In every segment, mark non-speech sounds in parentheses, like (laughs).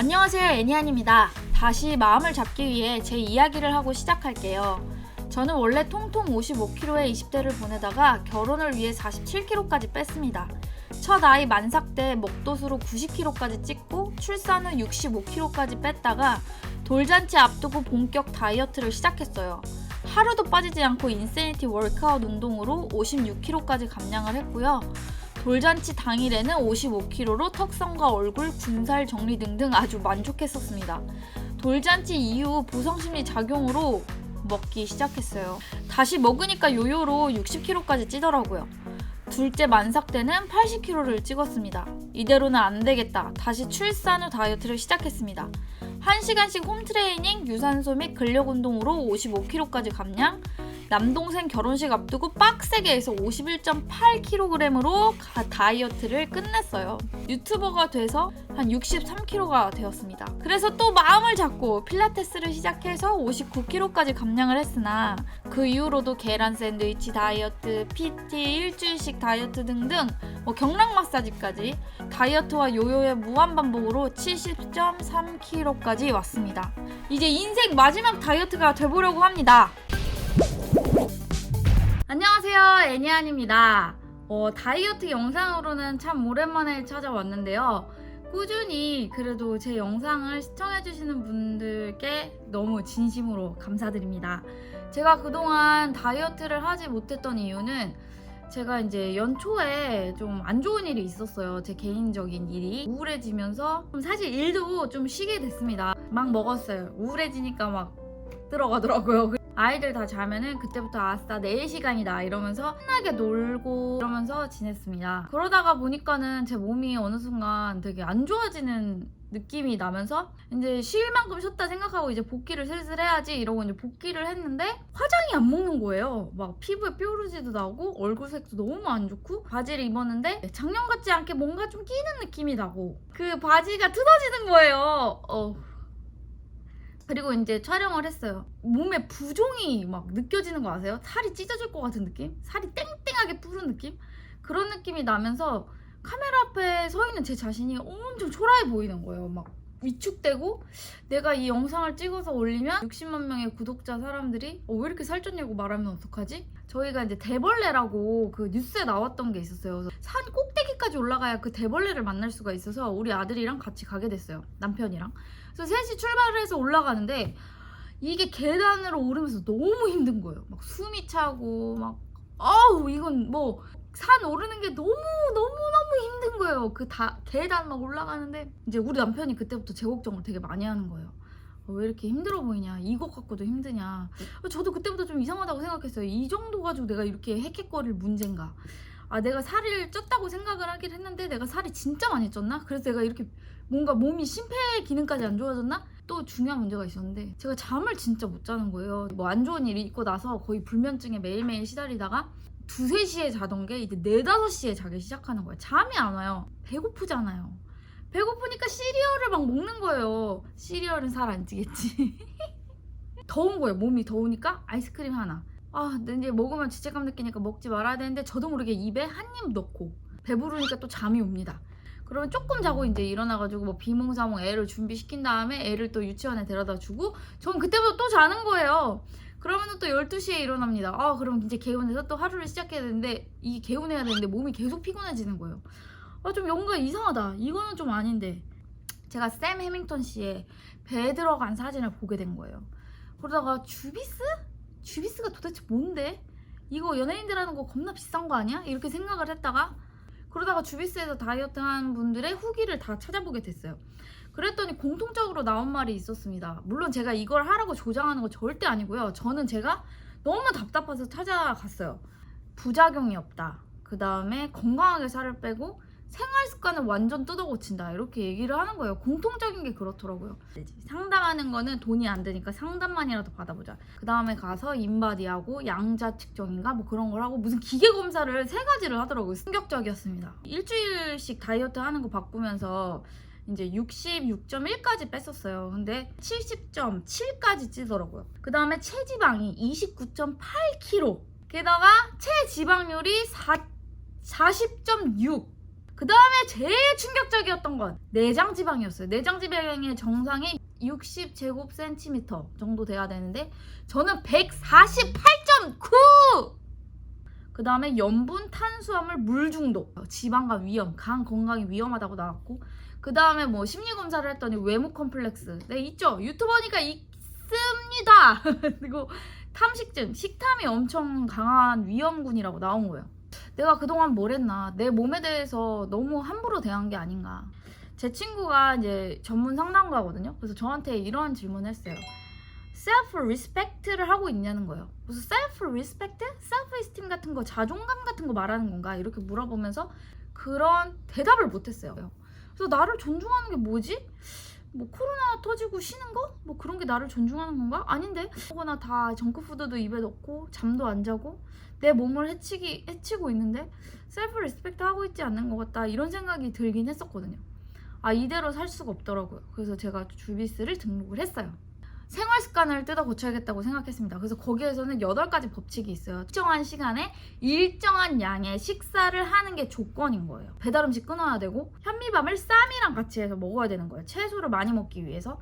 안녕하세요 애니안입니다. 다시 마음을 잡기 위해 제 이야기를 하고 시작할게요. 저는 원래 통통 55kg의 20대를 보내다가 결혼을 위해 47kg까지 뺐습니다. 첫 아이 만삭 때 먹도수로 90kg까지 찍고 출산 후 65kg까지 뺐다가 돌잔치 앞두고 본격 다이어트를 시작했어요. 하루도 빠지지 않고 인세니티 월크아웃 운동으로 56kg까지 감량을 했고요. 돌잔치 당일에는 55kg로 턱선과 얼굴, 군살 정리 등등 아주 만족했었습니다. 돌잔치 이후 보성심리 작용으로 먹기 시작했어요. 다시 먹으니까 요요로 60kg까지 찌더라고요. 둘째 만삭 때는 80kg를 찍었습니다. 이대로는 안 되겠다. 다시 출산 후 다이어트를 시작했습니다. 1시간씩 홈트레이닝, 유산소 및 근력 운동으로 55kg까지 감량, 남동생 결혼식 앞두고 빡세게 해서 51.8kg으로 다이어트를 끝냈어요. 유튜버가 돼서 한 63kg가 되었습니다. 그래서 또 마음을 잡고 필라테스를 시작해서 59kg까지 감량을 했으나 그 이후로도 계란 샌드위치 다이어트, PT, 일주일식 다이어트 등등 뭐 경락 마사지까지 다이어트와 요요의 무한 반복으로 70.3kg까지 왔습니다. 이제 인생 마지막 다이어트가 돼보려고 합니다. 안녕하세요 애니안입니다 어, 다이어트 영상으로는 참 오랜만에 찾아왔는데요 꾸준히 그래도 제 영상을 시청해주시는 분들께 너무 진심으로 감사드립니다 제가 그동안 다이어트를 하지 못했던 이유는 제가 이제 연초에 좀 안 좋은 일이 있었어요. 제 개인적인 일이. 우울해지면서 좀 사실 일도 좀 쉬게 됐습니다. 막 먹었어요. 우울해지니까 막 들어가더라고요. 아이들 다 자면은 그때부터 아싸 내일 시간이다 이러면서 신나게 놀고 이러면서 지냈습니다. 그러다가 보니까는 제 몸이 어느 순간 되게 안 좋아지는 느낌이 나면서 이제 쉴 만큼 쉬었다 생각하고 이제 복귀를 슬슬 해야지 이러고 이제 복귀를 했는데 화장이 안 먹는 거예요. 막 피부에 뾰루지도 나고 얼굴 색도 너무 안 좋고 바지를 입었는데 작년 같지 않게 뭔가 좀 끼는 느낌이 나고 그 바지가 뜯어지는 거예요. 어. 그리고 이제 촬영을 했어요. 몸에 부종이 막 느껴지는 거 아세요? 살이 찢어질 것 같은 느낌? 살이 땡땡하게 푸른 느낌? 그런 느낌이 나면서 카메라 앞에 서 있는 제 자신이 엄청 초라해 보이는 거예요. 막 위축되고 내가 이 영상을 찍어서 올리면 60만 명의 구독자 사람들이 어, 왜 이렇게 살쪘냐고 말하면 어떡하지? 저희가 이제 대벌레라고 그 뉴스에 나왔던 게 있었어요. 산 꼭대기까지 올라가야 그 대벌레를 만날 수가 있어서 우리 아들이랑 같이 가게 됐어요. 남편이랑. 그래서 셋이 출발을 해서 올라가는데 이게 계단으로 오르면서 너무 힘든 거예요. 막 숨이 차고 막 아우 이건 뭐 산 오르는 게 너무 너무 너무 힘든 거예요. 그 다 계단 막 올라가는데 이제 우리 남편이 그때부터 제 걱정을 되게 많이 하는 거예요. 어, 왜 이렇게 힘들어 보이냐? 이것 갖고도 힘드냐? 어, 저도 그때부터 좀 이상하다고 생각했어요. 이 정도 가지고 내가 이렇게 헥헥거릴 문제인가? 아 내가 살을 쪘다고 생각을 하긴 했는데 내가 살이 진짜 많이 쪘나? 그래서 내가 이렇게 뭔가 몸이 심폐 기능까지 안 좋아졌나? 또 중요한 문제가 있었는데 제가 잠을 진짜 못 자는 거예요. 뭐 안 좋은 일이 있고 나서 거의 불면증에 매일매일 시달리다가 두세 시에 자던 게 이제 네 다섯 시에 자기 시작하는 거예요. 잠이 안 와요. 배고프잖아요. 배고프니까 시리얼을 막 먹는 거예요. 시리얼은 살 안 찌겠지. (laughs) 더운 거예요. 몸이 더우니까 아이스크림 하나. 아, 근데 이제 먹으면 죄책감 느끼니까 먹지 말아야 되는데 저도 모르게 입에 한 입 넣고 배부르니까 또 잠이 옵니다. 그러면 조금 자고 이제 일어나가지고 뭐 비몽사몽 애를 준비시킨 다음에 애를 또 유치원에 데려다 주고 전 그때부터 또 자는 거예요. 그러면 또 12시에 일어납니다. 아, 그럼 이제 개운해서 또 하루를 시작해야 되는데 이 개운해야 되는데 몸이 계속 피곤해지는 거예요. 아, 좀 뭔가 이상하다. 이거는 좀 아닌데. 제가 샘 해밍턴 씨의 배에 들어간 사진을 보게 된 거예요. 그러다가 주비스? 주비스가 도대체 뭔데? 이거 연예인들 하는 거 겁나 비싼 거 아니야? 이렇게 생각을 했다가 그러다가 주비스에서 다이어트 한 분들의 후기를 다 찾아보게 됐어요. 그랬더니 공통적으로 나온 말이 있었습니다. 물론 제가 이걸 하라고 조장하는 거 절대 아니고요. 저는 제가 너무 답답해서 찾아갔어요. 부작용이 없다. 그 다음에 건강하게 살을 빼고 생활 습관을 완전 뜯어 고친다. 이렇게 얘기를 하는 거예요. 공통적인 게 그렇더라고요. 상담하는 거는 돈이 안 되니까 상담만이라도 받아보자. 그 다음에 가서 인바디하고 양자 측정인가 뭐 그런 걸 하고 무슨 기계 검사를 세 가지를 하더라고요. 충격적이었습니다. 일주일씩 다이어트 하는 거 바꾸면서 이제 66.1까지 뺐었어요. 근데 70.7까지 찌더라고요. 그 다음에 체지방이 29.8kg. 게다가 체지방률이 4, 40.6. 그 다음에 제일 충격적이었던 건 내장 지방이었어요. 내장 지방의 정상이 60 제곱센티미터 정도 돼야 되는데 저는 148.9! 그 다음에 염분, 탄수화물, 물 중독, 지방간 위험, 간 건강이 위험하다고 나왔고 그 다음에 뭐 심리 검사를 했더니 외모 컴플렉스. 네 있죠. 유튜버니까 있습니다. (laughs) 그리고 탐식증. 식탐이 엄청 강한 위험군이라고 나온 거예요. 내가 그동안 뭘 했나? 내 몸에 대해서 너무 함부로 대한 게 아닌가? 제 친구가 이제 전문 상담가거든요. 그래서 저한테 이런 질문을 했어요. 셀프 리스펙트를 하고 있냐는 거예요. 무슨 셀프 리스펙트? 셀프 이스팀 같은 거, 자존감 같은 거 말하는 건가? 이렇게 물어보면서 그런 대답을 못 했어요. 그래서 나를 존중하는 게 뭐지? 뭐 코로나 터지고 쉬는 거? 뭐 그런 게 나를 존중하는 건가? 아닌데. 거나 다 정크푸드도 입에 넣고 잠도 안 자고 내 몸을 해치기 해치고 있는데 셀프 리스펙트 하고 있지 않는 것 같다. 이런 생각이 들긴 했었거든요. 아 이대로 살 수가 없더라고요. 그래서 제가 주비스를 등록을 했어요. 생활 습관을 뜯어 고쳐야겠다고 생각했습니다. 그래서 거기에서는 8가지 법칙이 있어요. 일정한 시간에 일정한 양의 식사를 하는 게 조건인 거예요. 배달 음식 끊어야 되고 현미밥을 쌈이랑 같이 해서 먹어야 되는 거예요. 채소를 많이 먹기 위해서.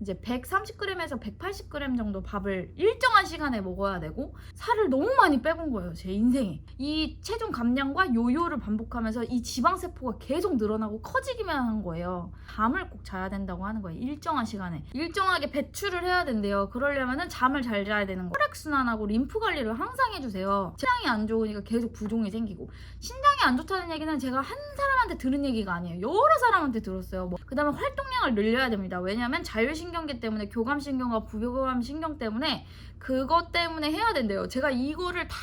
이제 130g에서 180g 정도 밥을 일정한 시간에 먹어야 되고 살을 너무 많이 빼본 거예요 제 인생에. 이 체중 감량과 요요를 반복하면서 이 지방 세포가 계속 늘어나고 커지기만 한 거예요. 잠을 꼭 자야 된다고 하는 거예요 일정한 시간에. 일정하게 배출을 해야 된대요. 그러려면은 잠을 잘 자야 되는 거. 혈액순환하고 림프 관리를 항상 해주세요. 신장이 안 좋으니까 계속 부종이 생기고. 신장이 안 좋다는 얘기는 제가 한 사람한테 들은 얘기가 아니에요. 여러 사람한테 들었어요. 뭐. 그 다음에 활동량을 늘려야 됩니다. 왜냐면 자율신 신경계 때문에 교감신경과 부교감신경 때문에 그것 때문에 해야 된대요. 제가 이거를 다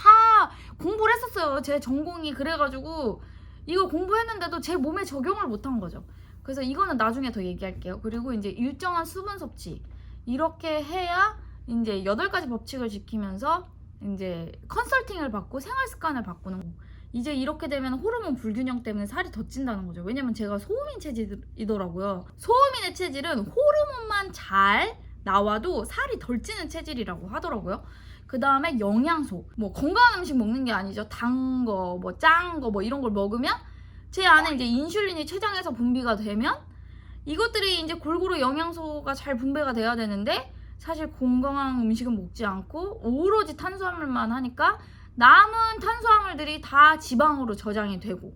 공부를 했었어요. 제 전공이 그래가지고 이거 공부했는데도 제 몸에 적용을 못한 거죠. 그래서 이거는 나중에 더 얘기할게요. 그리고 이제 일정한 수분 섭취 이렇게 해야 이제 여덟 가지 법칙을 지키면서 이제 컨설팅을 받고 생활 습관을 바꾸는 거. 이제 이렇게 되면 호르몬 불균형 때문에 살이 더 찐다는 거죠. 왜냐면 제가 소음인 체질이더라고요. 소음인의 체질은 호르몬만 잘 나와도 살이 덜 찌는 체질이라고 하더라고요. 그 다음에 영양소. 뭐 건강한 음식 먹는 게 아니죠. 단 거, 뭐 짠 거, 뭐 이런 걸 먹으면 제 안에 이제 인슐린이 췌장에서 분비가 되면 이것들이 이제 골고루 영양소가 잘 분배가 돼야 되는데 사실 건강한 음식은 먹지 않고 오로지 탄수화물만 하니까 남은 탄수화물들이 다 지방으로 저장이 되고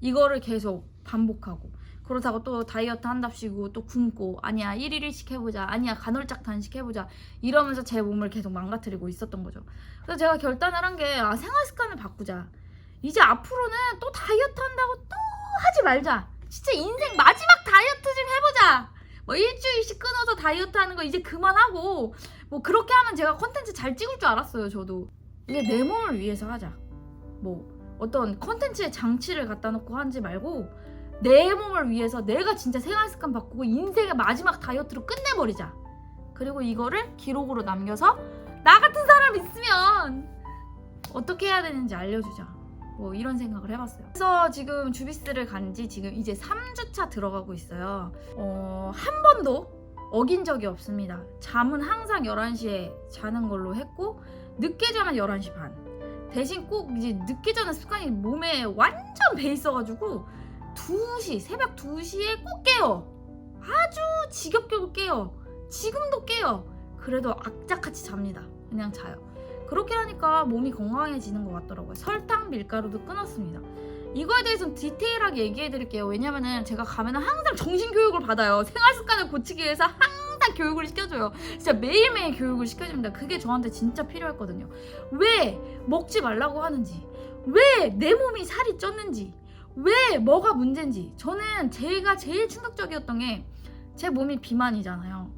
이거를 계속 반복하고 그렇다고 또 다이어트 한답시고 또 굶고 아니야 1일 1식 해보자 아니야 간헐적 단식 해보자 이러면서 제 몸을 계속 망가뜨리고 있었던 거죠. 그래서 제가 결단을 한 게 아, 생활 습관을 바꾸자. 이제 앞으로는 또 다이어트 한다고 또 하지 말자. 진짜 인생 마지막 다이어트 좀 해보자. 뭐 일주일씩 끊어서 다이어트 하는 거 이제 그만하고 뭐 그렇게 하면 제가 컨텐츠 잘 찍을 줄 알았어요 저도 이게 내 몸을 위해서 하자. 뭐 어떤 컨텐츠에 장치를 갖다 놓고 하지 말고 내 몸을 위해서 내가 진짜 생활 습관 바꾸고 인생의 마지막 다이어트로 끝내버리자. 그리고 이거를 기록으로 남겨서 나 같은 사람 있으면 어떻게 해야 되는지 알려주자. 뭐 이런 생각을 해봤어요. 그래서 지금 주비스를 간 지 지금 이제 3주차 들어가고 있어요. 어, 한 번도 어긴 적이 없습니다. 잠은 항상 11시에 자는 걸로 했고 늦게 자면 11시 반. 대신 꼭 이제 늦게 자는 습관이 몸에 완전 배 있어가지고 2시, 새벽 2시에 꼭 깨요. 아주 지겹게도 깨요. 지금도 깨요. 그래도 악착같이 잡니다. 그냥 자요. 그렇게 하니까 몸이 건강해지는 것 같더라고요. 설탕, 밀가루도 끊었습니다. 이거에 대해서는 디테일하게 얘기해 드릴게요. 왜냐면은 제가 가면 은 항상 정신교육을 받아요. 생활 습관을 고치기 위해서 항상 교육을 시켜줘요. 진짜 매일매일 교육을 시켜줍니다. 그게 저한테 진짜 필요했거든요. 왜 먹지 말라고 하는지, 왜 내 몸이 살이 쪘는지, 왜 뭐가 문제인지. 저는 제가 제일 충격적이었던 게 제 몸이 비만이잖아요.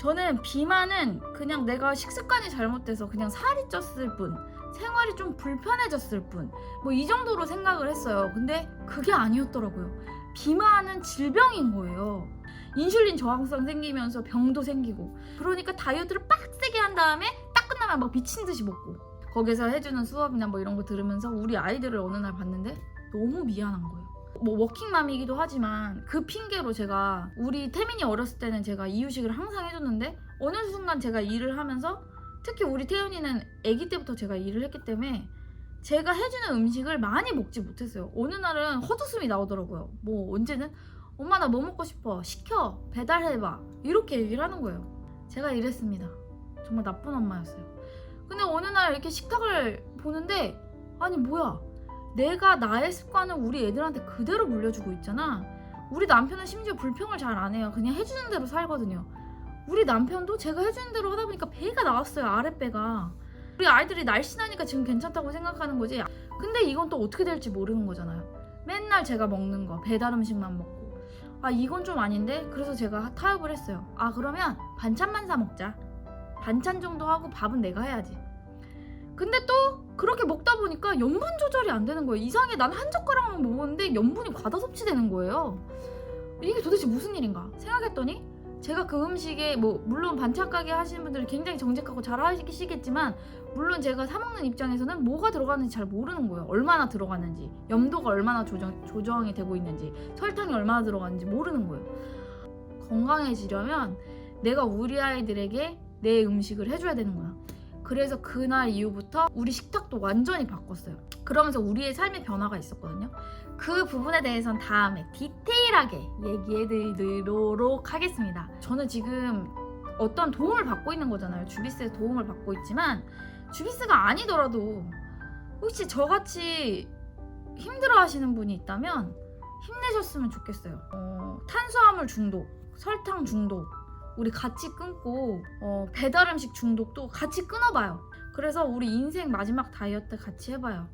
저는 비만은 그냥 내가 식습관이 잘못돼서 그냥 살이 쪘을 뿐, 생활이 좀 불편해졌을 뿐, 뭐 이 정도로 생각을 했어요. 근데 그게 아니었더라고요. 비만은 질병인 거예요. 인슐린 저항성 생기면서 병도 생기고 그러니까 다이어트를 빡세게 한 다음에 딱 끝나면 막 미친 듯이 먹고 거기서 해주는 수업이나 뭐 이런 거 들으면서 우리 아이들을 어느 날 봤는데 너무 미안한 거예요. 뭐 워킹맘이기도 하지만 그 핑계로 제가 우리 태민이 어렸을 때는 제가 이유식을 항상 해줬는데 어느 순간 제가 일을 하면서 특히 우리 태연이는 아기 때부터 제가 일을 했기 때문에 제가 해주는 음식을 많이 먹지 못했어요. 어느 날은 헛웃음이 나오더라고요. 뭐 언제는 엄마 나 뭐 먹고 싶어 시켜 배달해봐 이렇게 얘기를 하는 거예요. 제가 이랬습니다. 정말 나쁜 엄마였어요. 근데 어느 날 이렇게 식탁을 보는데 아니 뭐야 내가 나의 습관을 우리 애들한테 그대로 물려주고 있잖아. 우리 남편은 심지어 불평을 잘 안 해요. 그냥 해주는 대로 살거든요. 우리 남편도 제가 해주는 대로 하다 보니까 배가 나왔어요. 아랫배가. 우리 아이들이 날씬하니까 지금 괜찮다고 생각하는 거지. 근데 이건 또 어떻게 될지 모르는 거잖아요. 맨날 제가 먹는 거 배달 음식만 먹고. 아 이건 좀 아닌데? 그래서 제가 타협을 했어요. 아 그러면 반찬만 사 먹자. 반찬 정도 하고 밥은 내가 해야지. 근데 또 그렇게 먹다 보니까 염분 조절이 안 되는 거예요. 이상하게 난한 젓가락만 먹었는데 염분이 과다 섭취되는 거예요. 이게 도대체 무슨 일인가 생각했더니 제가 그 음식에 뭐 물론 반찬 가게 하시는 분들은 굉장히 정직하고 잘 하시겠지만 물론 제가 사 먹는 입장에서는 뭐가 들어가는지 잘 모르는 거예요. 얼마나 들어가는지, 염도가 얼마나 조정, 조정이 되고 있는지, 설탕이 얼마나 들어가는지 모르는 거예요. 건강해지려면 내가 우리 아이들에게 내 음식을 해줘야 되는 거야. 그래서 그날 이후부터 우리 식탁도 완전히 바꿨어요. 그러면서 우리의 삶의 변화가 있었거든요. 그 부분에 대해서는 다음에 디테일하게 얘기해 드리도록 하겠습니다. 저는 지금 어떤 도움을 받고 있는 거잖아요. 주비스의 도움을 받고 있지만 주비스가 아니더라도 혹시 저같이 힘들어 하시는 분이 있다면 힘내셨으면 좋겠어요. 어, 탄수화물 중독, 설탕 중독, 우리 같이 끊고 어, 배달 음식 중독도 같이 끊어봐요. 그래서 우리 인생 마지막 다이어트 같이 해봐요.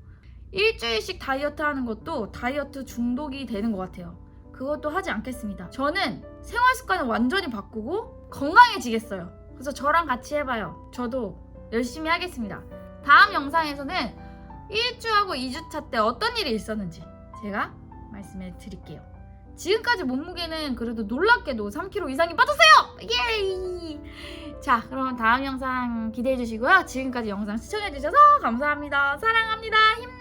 일주일씩 다이어트 하는 것도 다이어트 중독이 되는 것 같아요. 그것도 하지 않겠습니다. 저는 생활 습관을 완전히 바꾸고 건강해지겠어요. 그래서 저랑 같이 해봐요. 저도 열심히 하겠습니다. 다음 영상에서는 1주하고 2주차 때 어떤 일이 있었는지 제가 말씀해 드릴게요. 지금까지 몸무게는 그래도 놀랍게도 3kg 이상이 빠졌어요! 예이! 자, 그럼 다음 영상 기대해 주시고요. 지금까지 영상 시청해 주셔서 감사합니다. 사랑합니다. 힘내!